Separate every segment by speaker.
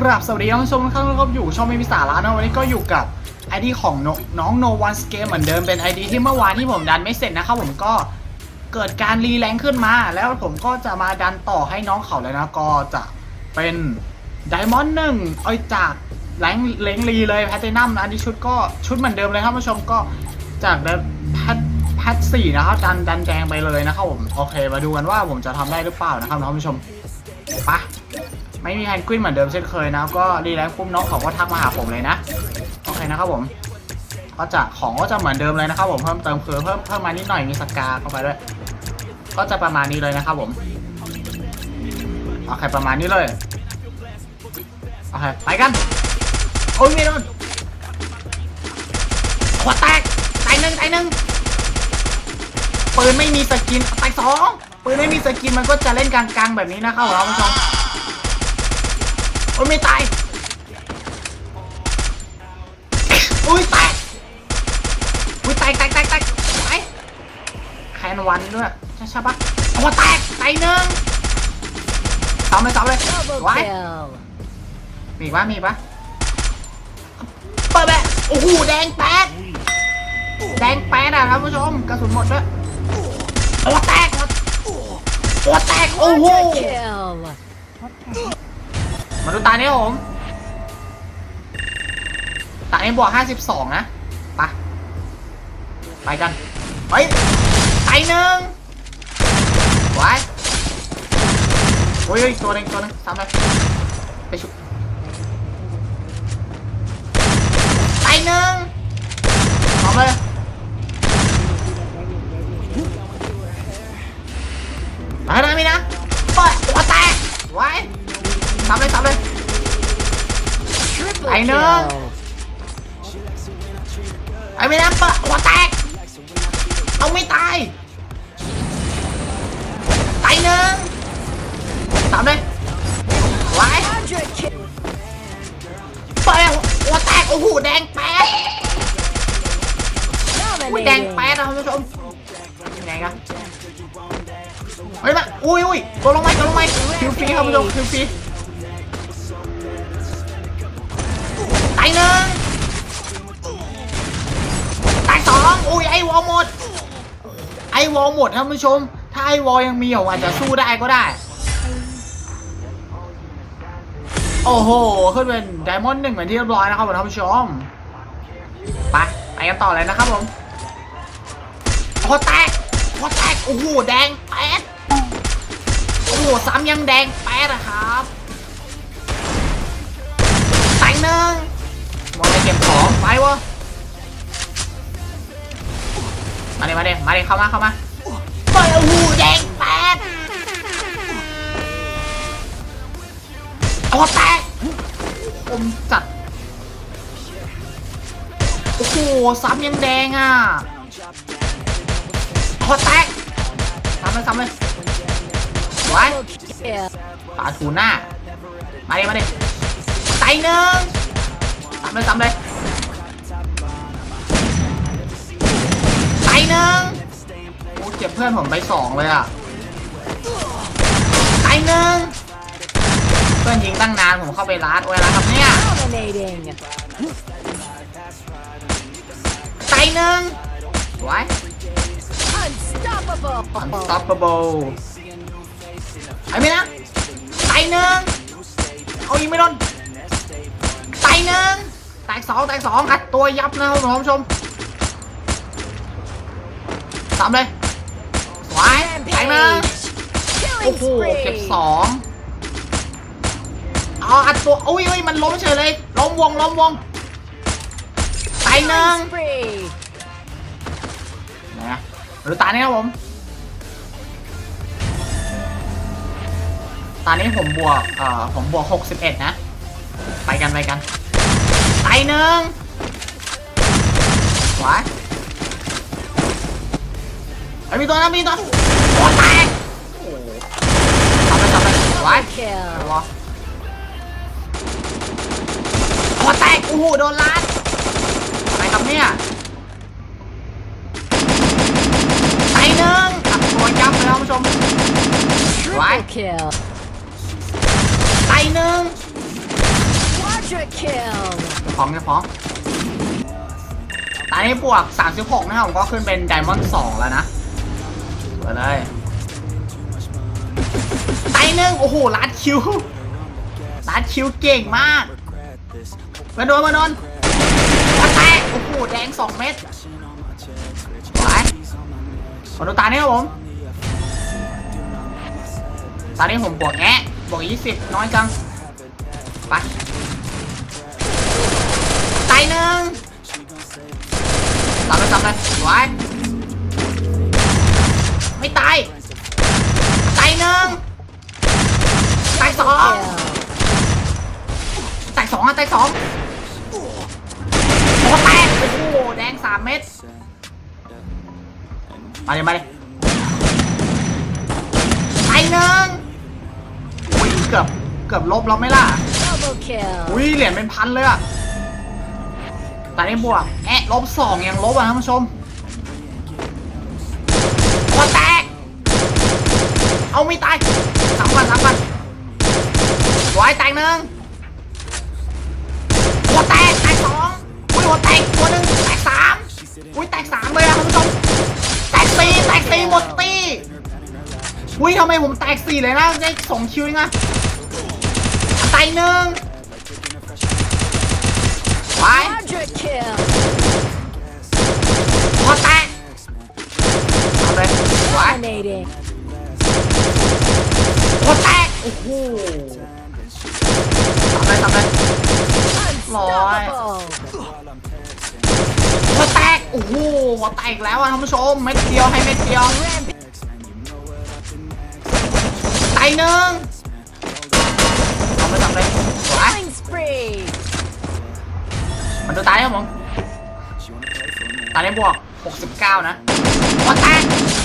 Speaker 1: กราบสวัสดีท่านผู้ชมทุกท่านที่รับอยู่ช่องไม่มีสาระนะวันนี้ก็อยู่กับไอดีของนน้อง No One Game เหมือนเดิมเป็นไอดีที่เมื่อวานที่ผมดันไม่เสร็จนะครับผมก็เกิดการรีแรงขึ้นมา แล้วผมก็จะมาดันต่อให้น้องเขาเลยนะก็จะเป็นไดมอนด์หนึ่งเอ้ยจากแรงเลงรีเลยแพตตินัมอันนี้ชุดก็ชุดเหมือนเดิมเลยครับท่านผู้ชมก็จากแพทแพทสี่นะครับดันดันแดงไปเลยนะครับผมโอเค มาดูกันว่าผมจะทำได้หรือเปล่านะครับท่านผู้ชมไป ไม่มีแฮนกวินเหมือนเดิมเช่นเคยนะก็รีแลกซ์ปุ๊บน้องเขาก็ทักมาหาผมเลยนะ โอเคนะครับผมก็จะของก็จะเหมือนเดิมเลยนะครับผมเพิ่มเติมคือเพิ่มเพิ่มมานิดหน่อยมีสกาเข้าไปด้วยก็จะประมาณนี้เลยนะครับผมโอเคประมาณนี้เลยโอเคไปกันโอ้ยไม่โดนขวดแตกตายหนึ่งตายหนึ่งปืนไม่มีสกินตายสองปืนไม่มีสกินมันก็จะเล่นกลางๆแบบนี้นะครับผมท่านผู้ชม โอ้ยไม่ตายอุ้ยแตกอุ้ยแตกแตกแตกแตกไหนแคนวันด้วยใช่ใช่ปะโอ้แตกแตกหนึ่งซ้ำเลยซ้ำเลย
Speaker 2: Double
Speaker 1: ไว้
Speaker 2: kill.
Speaker 1: มีอีกปะมีอีกปะเปิดแบบโอ้โหแดงแป๊ดแดงแป๊ดอะครับผู้ชมกระสุนหมดด้วยโอ้แตกโอ้แตกโอ้โห
Speaker 2: Quadra kill.
Speaker 1: มาดูตานี้ยผมตานี้บวกห้าสิบสองนะไปไปกันไปไปหนึ่งไว้โอ้ยตัวหนึงตัวหนึงซ้ำเลยไปชุบ อ้โหแดงแป๊ดอุ้ยแดงแป๊ดนะคุณผู้ชมยังไงกันเฮ้ยมาอุ้ยอุ้ยตัวลงไปตัวลงไปคิวฟรีครับคุณผู้ชมคิวฟรีตายหนึ่งตายสองอุ้ยไอวอลหมดไอวอลหมดท่านผู้ชม ถ้าไอวอลยังมีผมอาจจะสู้ได้ก็ได้ โอ้โห ขึ้นเป็นไดมอนด์หนึ่งเป็นที่เรียบร้อยนะครับผมท่านผู้ชม ไปไปกันต่อเลยนะครับผมโอ้แตกโอ้แตก โอ้โห แดงแปดโอ้โหซ้ำยังแดงแปดอะครับแตงหนึ่งมองไปเก็บของ ไปวะมาเลยมาเลยมาเลยเข้ามาเข้ามา มจัด โอ้โหซ้ำยังแดงอะโอ้โหแตกซ้ำเลยซ้ำเลยไว้
Speaker 2: Double kill.
Speaker 1: ปาทูหน่ามาดิมาดิไตหนึ่งซ้ำเลยซ้ำเลยไตหนึ่งโอ้เจ็บเพื่อนผมไปสองเลยอะไตหนึ่ง พื่อนยิงตั้งนานผมเข้าไปรัดโอ้ยอะไรครับเนี่ย
Speaker 2: Dominating.
Speaker 1: ไตหนึ่งไว้
Speaker 2: Unstoppable.
Speaker 1: unstoppable ไอ้ไม่นะไตหนึ่งเอายิงไม่โดนไตหนึ่งแตกสองแตกสองอัดตัวยับนะครับคุณผู้ชมสามเลยสวยแตกหนึ่ง
Speaker 2: Killing
Speaker 1: โอ้โห
Speaker 2: spree.
Speaker 1: เก็บสอง เอาอัดตัวอุ้ยอุ้ยมันล้มเฉยเลยล้มวงล้มวงไตหนึ่ง
Speaker 2: Killing spree.
Speaker 1: นะหรือตานี้ครับผมตอนนี้ผมบวกเอ่อผมบวก 61 นะ ไปกันไปกันไตหนึ่งหวายไอ้ยมีตัวนะมีตัวโอ้แตกโอ้โหทำไปทำไปหวาย
Speaker 2: Kill.
Speaker 1: วะโอ้แตกโอ้โหโดนลัดอะไรครับเนี่ยไตหนึ่งอัดตัวยับเลยครับผู้ชม
Speaker 2: Triple kill.
Speaker 1: ไตหนึ่ง
Speaker 2: kill.
Speaker 1: พร้อมจะพร้อมตอนนี้บวก 36 นะครับ ผมก็ขึ้นเป็นไดมอนด์2แล้วนะไปเลยไตหนึ่งโอ้โหลัดคิวลัดคิวเก่งมาก มาโดนมาโดนมาแตกโอ้โหแดง2เม็ดไปมาดูตาเนี้ครับผมตอนนี้ผมบวกแงะบวก20น้อยจังไปตายหนึ่งตามไปตามไปไว้ไม่ตายตายหนึ่งตายสองตายสองอะตายสอง โอ้แตกโอ้โหแดงสามเม็ดมาเลยมาเลยตายหนึ่งอุ้ยเกือบเกือบลบแล้วไหมล่ะ
Speaker 2: Double kill.
Speaker 1: อุ้ยเหรียญเป็นพันเลยอะแต่ได้บวกแอะลบสองยังลบอะท่านผู้ชมหัวแตก เอาไม่ตายสามกันสามกันหัวไอ้แตกหนึ่ง อุ้ยทำไมผมแตกสี่เลยนะได้สองคิวเองอะแตกหนึ่งไป
Speaker 2: Quadra kill.
Speaker 1: หัวแตกเอาเลยไว้หัวแตกโอ้โหทำเลยทำเลย
Speaker 2: Unstoppable.
Speaker 1: หัวแตกโอ้โหหัวแตกอีกแล้วอะท่านผู้ชมเม็ดเดียวให้เม็ดเดียว
Speaker 2: Rampage.
Speaker 1: ไตหนึ่งทำเลยทำเลยไหว
Speaker 2: Killing spree.
Speaker 1: มันดูตายครับผมตายได้บวก 69 นะหัวแตก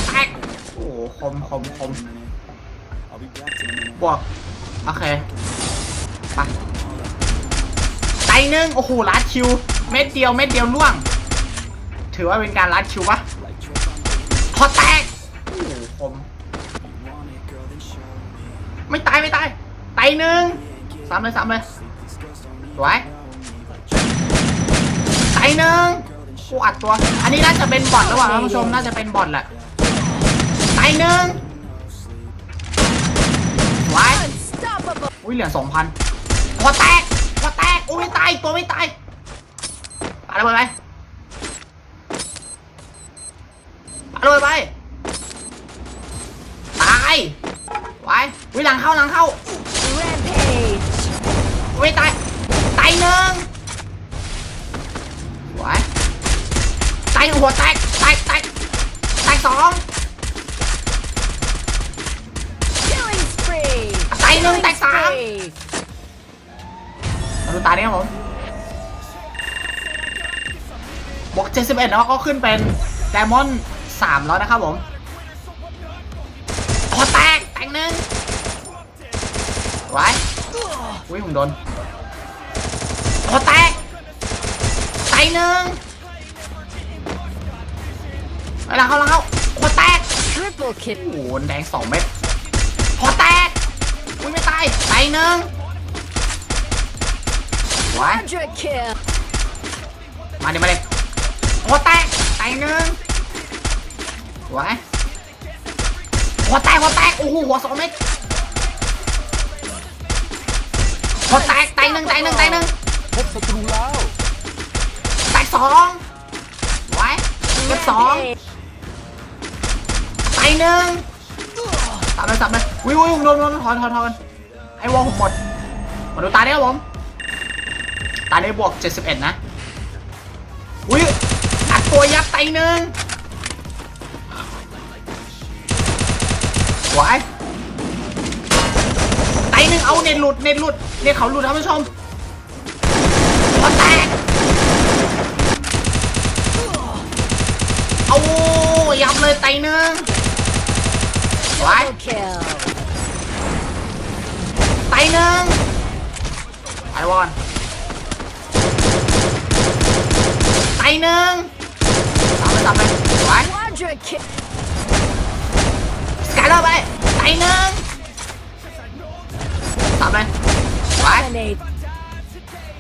Speaker 1: แตกโอ้โหคมคมคมบวก โอเคไปไตหนึ่งโอ้โหลัดคิว เม็ดเดียว เม็ดเดียวล่วง ถือว่าเป็นการลัดคิวปะคอแตก ไม่ตายไม่ตายหนึ่งสามเลยสามเลยสวยไตหนึ่งกูอัดตัว อันนี้น่าจะเป็นบอทระหว่างท่านผู้ชมน่าจะเป็นบอทแหละไตหนึ่งสวยอุ้ยเหลือสองพันหัวแตกหัวแตกอุ้ยไม่ตายตัวไม่ตายปาระเบิดไปปาระเบิดไปตาย ไว้วิหลังเข้าหลังเข้า
Speaker 2: Rampage.
Speaker 1: ไม่ตายตายหนึ่งไว้ตายหนึ่งหัวแตกตกแตกแตกสองตายหนึ่งแตกสามมาดูตายนี้ครับผมบวก71แล้วก็ขึ้นเป็นไดมอนด์3แล้วนะครับผม หนึ่งไว้อุ้ยผมโดนหัวแตกแตกหนึ่งเอาละเข้าแล้วเข้าหัวแตก
Speaker 2: Triple kill.
Speaker 1: โอ้โหแดงสองเม็ดหัวแตกอุ้ยไม่ตายแตกหนึ่งไว้
Speaker 2: Quadra kill.
Speaker 1: มาเดี๋ยวมาเลยหัวแตกแตกหนึ่งหัว หัวแตกหัวแตกโอ้โหหัวสองเม็ดหัวแตกแตกหนึ่งแตกหนึ่งแตกหนึ่ง
Speaker 3: พบศัตรูแล้ว
Speaker 1: แตกสองไว้เก็บสอง
Speaker 2: Rampage.
Speaker 1: แตกหนึ่งสามเลยสามเลยวิววิวโดนโดนถอนถอนถอนไอ้วอลผมหมดมาดูตาได้ครับผมตาได้บวก 71 นะอุ้ยอัดตัวยับไตหนึ่ง หวไตหนึ่งเอาเน็ตหลุดเน็ตหลุดเน็ตเขาหลุดท่านผู้ชมหัวแตกเอายับเลยไตหนึ่งไว
Speaker 2: Double kill.
Speaker 1: ไตหนึ่งไอวอนไตหนึ่งสามไปสามไปไหว
Speaker 2: Quadra kill.
Speaker 1: สกายเลอร์ไปไตหนึ่งสามไปไหว
Speaker 2: Dominate.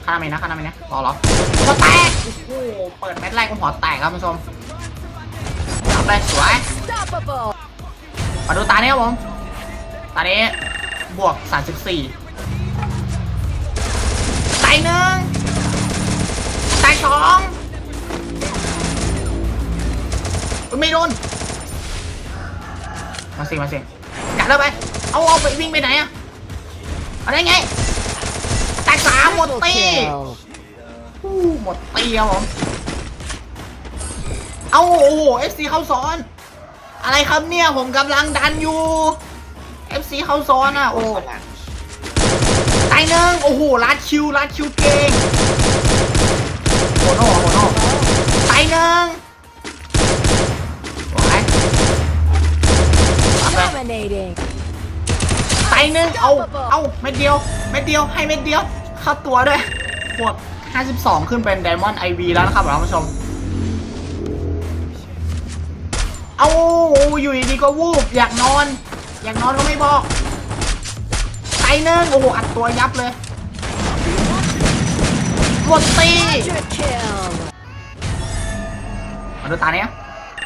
Speaker 1: ข้ามไปนะข้ามไปนะรอรอหัวแตกโอ้โหเปิดแมตช์แรกก็หัวแตกครับคุณผู้ชมจับเลยสวยมาดูตาเนี้ยครับผมตานี้บวก 34ตายหนึ่งตายสองไม่โดน มาสิมาสิจัดแล้วไป เอาเอาไปวิ่งไปไหนอะอาได้ไงแตกสามหมดตีอู้หมดตีครับผม เอาโอ้โห FC เข้าซ้อน อะไรครับเนี่ยผมกำลังดันอยู่ FC เข้าซ้อนอะโอ้ตายหนึ่งโอ้โหลัดคิวลัดคิวเก่ง เม็ดเดียวให้เม็ดเดียวเข้าตัวด้วยบวก52 ขึ้นเป็น Diamond IV แล้วนะครับท่านผู้ชม เอาอยู่ดีก็วูบ อยากนอน อยากนอนก็ไม่บอกตายหนึ่งโอ้โห อัดตัวยับเลยหมดตีมาดูตาเนี้ย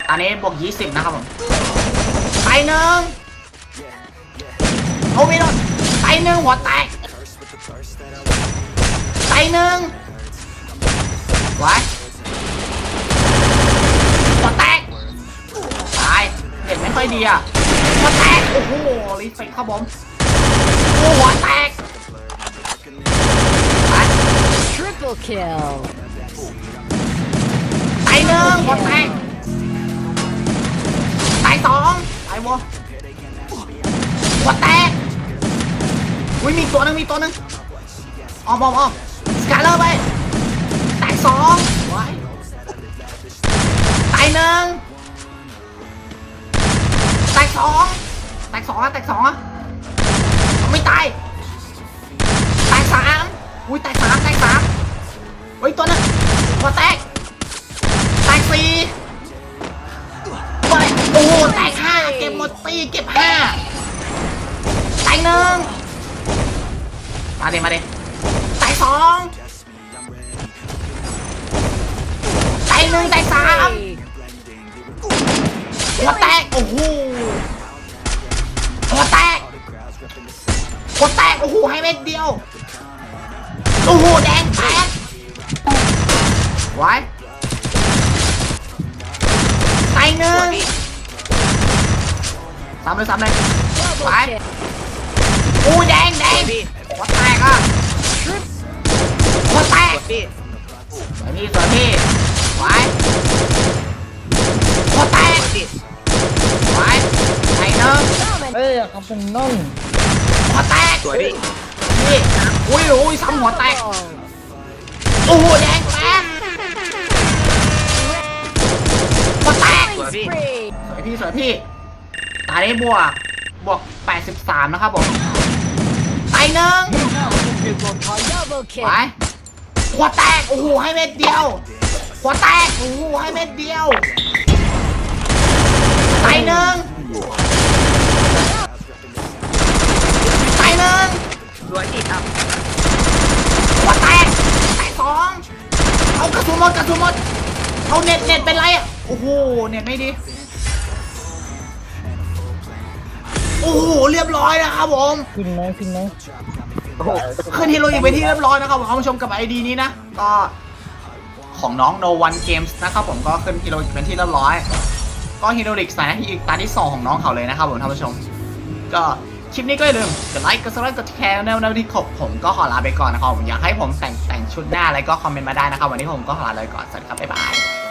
Speaker 1: ตานี้บวก 20 นะครับผมตายหนึ่งโอ้ไม่โดนตายหนึ่งหัวแตก ตายหนึ่งไว้หัวแตกตายเห็นไม่ค่อยดีอะหัวแตก โอ้โหรีเฟกครับผมโอ้หัวแตกไป
Speaker 2: Triple kill.
Speaker 1: ตายหนึ่งหัวแตก ตายสองตายวัวหัวแตกอุ้ยมีตัวหนึงมีตัวหนึงออมออมออม สกาเลอร์ไป แตกสองตายหนึ่งแตกสองแตกสองอะแตกสองอะไม่ตาย แตกสามอุ้ยแตกสามแตกสามเฮ้ยตัวนึงหัวแตก แตกสี่ไปโอ้โหแตกห้าเก็บหมดตีเก็บห้าแตกหนึ่งมาดิมาดิ สองแตกหนึ่งแตกสามหัวแตก โอ้โหหัวแตกหัวแตก โอ้โห ให้เม็ดเดียว โอ้โห แดงแตกไว้แตกหนึ่งสามเลยสามเลย
Speaker 2: Double
Speaker 1: What?
Speaker 2: kill.
Speaker 1: อู้แดงแดงหัวแตกอะ
Speaker 3: พี่
Speaker 1: สวยพี่สวยพี่ไว้หัวแตก
Speaker 3: พี่
Speaker 1: ไว้ไอ้หนึ่ง
Speaker 2: Dominating.
Speaker 4: เอ้ยครับผมน้อง
Speaker 1: หัวแตก
Speaker 3: สวยพี่
Speaker 1: นี่อุ้ยอุ้ยซ้ำหัวแตก
Speaker 2: Double.
Speaker 1: โอ้โหแดงแตกหัวแตก
Speaker 3: สวยพี่
Speaker 2: Spree.
Speaker 1: สวยพี่สวยพี่ตาได้บวกบวก 83 นะครับผมไปหนึ่ง
Speaker 2: Double
Speaker 1: ไป
Speaker 2: kill.
Speaker 1: หัวแตกโอ้โหให้เม็ดเดียวหัวแตกโอ้โหให้เม็ดเดียวไปหนึ่งไปหนึ่ง
Speaker 3: สวยพี่ครับ
Speaker 1: หัวแตกแตกสองเอากระสุนหมดกระสุนหมดเอาเน็ตเน็ตเป็นไรอะโอ้โหเน็ตไม่ดีโอ้โหเรียบร้อยนะครับผม
Speaker 4: ขึ้นไหมขึ้นไหม
Speaker 3: โอ้โห
Speaker 1: ขึ้นฮีโร่อีกไปนที่เรียบร้อยนะครับผมท่านผู้ชมกับไอดีนี้นะก็ของน้อง No One Games นะครับผมก็ขึ้นฮีโร่อีกเป็นที่เรียบร้อย ก็ฮีโร่อีกสายทีอีกตาที่2ของน้องเขาเลยนะครับผมท่านผู้ชม ก็คลิปนี้ก็อย่าลืมกดไลค์กดซับสไครต์กดแชร์แนวแนวที่ขบผมก็ขอลาไปก่อนนะครับผมอยากให้ผมแต่งแต่งชุดหน้าอะไรก็คอมเมนต์มาได้นะครับวันนี้ผมก็ขอลาเลยก่อนสวัสดีครับบ๊ายบาย